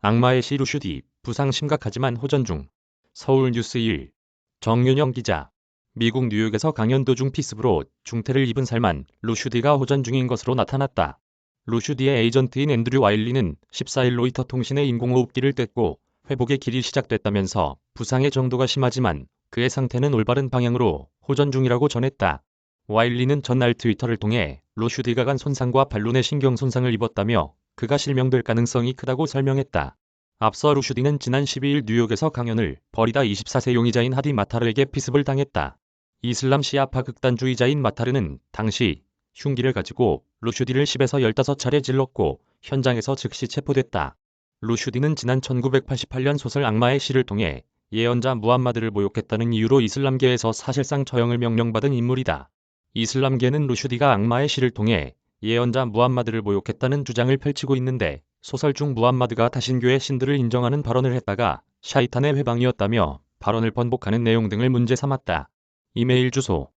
악마의 시 루슈 디, 부상 심각하지만 호전 중. 서울 뉴스 1. 정윤영 기자. 미국 뉴욕에서 강연 도중 피습으로 중태를 입은 살만 루슈디가 호전 중인 것으로 나타났다. 루슈디의 에이전트인 앤드류 와일리는 14일 로이터 통신의 인공호흡기를 뗐고 회복의 길이 시작됐다면서 부상의 정도가 심하지만 그의 상태는 올바른 방향으로 호전 중이라고 전했다. 와일리는 전날 트위터를 통해 루슈디가 간 손상과 발론의 신경 손상을 입었다며 그가 실명될 가능성이 크다고 설명했다. 앞서 루슈디는 지난 12일 뉴욕에서 강연을 벌이다 24세 용의자인 하디 마타르에게 피습을 당했다. 이슬람 시아파 극단주의자인 마타르는 당시 흉기를 가지고 루슈디를 10에서 15차례 질렀고 현장에서 즉시 체포됐다. 루슈디는 지난 1988년 소설 악마의 시를 통해 예언자 무함마드를 모욕했다는 이유로 이슬람계에서 사실상 처형을 명령받은 인물이다. 이슬람계는 루슈디가 악마의 시를 통해 예언자 무함마드를 모욕했다는 주장을 펼치고 있는데 소설 중 무함마드가 다신교의 신들을 인정하는 발언을 했다가 샤이탄의 회방이었다며 발언을 번복하는 내용 등을 문제 삼았다. 이메일 주소